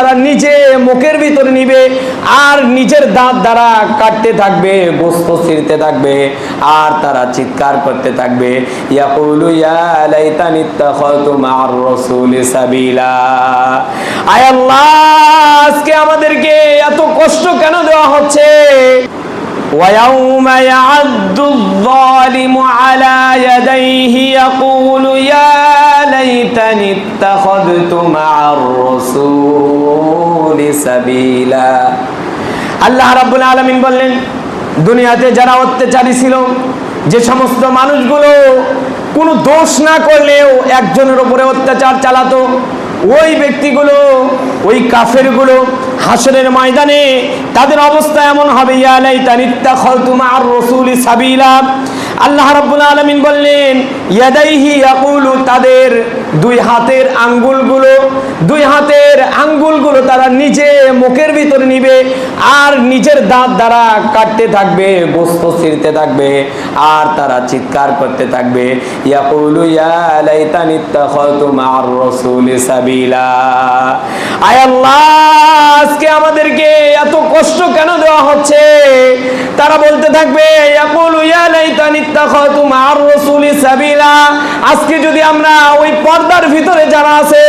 তারা নিজে মুখের ভিতরে নিবে আর নিজের দাঁত দ্বারা কাটতে থাকবে গোস্ত ছিঁড়তে থাকবে আর তারা চিৎকার করতে থাকবে ইয়াকুলু ইয়া লাইতানি ইত্তাখাযতু মা'আর রাসূলি সাবিলা আয় আল্লাহ আজকে আমাদেরকে এত কষ্ট কেন দেওয়া হচ্ছে ويوم يعد الظالم على يديه يقول اتخذت مع الرسول سبيلا আল্লাহ রাব্বুল আলামিন বললেন দুনিয়াতে যারা অত্যাচারী ছিল যে সমস্ত মানুষগুলো কোনো দোষ না করলেও একজনের উপরে অত্যাচার চালাতো ওই ব্যক্তিগুলো ওই কাফেরগুলো হাসরের ময়দানে তাদের অবস্থা এমন হবে ইয়ালাই তানিত্তা খলতুমা আর রসুলি সাবিলা আল্লাহ রাব্বুল আলামিন বললেন, ইয়াদাইহি ইয়াকুলু তাদের দুই হাতের আঙ্গুলগুলো, দুই হাতের আঙ্গুলগুলো তারা নিজে মুখের ভিতরে নিবে আর নিজের দাঁত দ্বারা কাটতে থাকবে, গোস্ত ছিঁড়তে থাকবে আর তারা চিৎকার করতে থাকবে। ইয়াকুলু, ইয়া লাইতানি ইত্তাখাযতু মা'আর রাসূলি সাবিলা আয় আল্লাহ, আজকে আমাদেরকে এত কষ্ট কেন দেওয়া হচ্ছে? তারা বলতে থাকবে, ইয়াকুলু, ইয়া আজকে যদি আমরা ওই পর্দার ভিতরে যারা আছে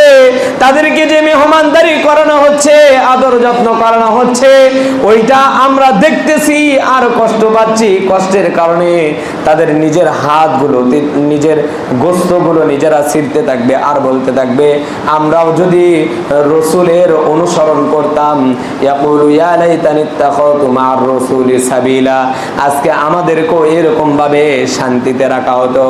তাদেরকে যে মেহমানদারি করানো হচ্ছে আদর যত্ন করানো হচ্ছে, ওইটা আমরা দেখতেছি আর কষ্ট পাচ্ছি। কষ্টের কারণে তাদের নিজের হাতগুলো, নিজের গোস্তগুলো নিজেরা ছিঁড়তে থাকবে আর বলতে থাকবে, আমরাও যদি রসুলের অনুসরণ করতাম মা'আর রাসূলি সাবিলা, আজকে আমাদেরকেও এরকম ভাবে শান্তিতে রাখা হতো।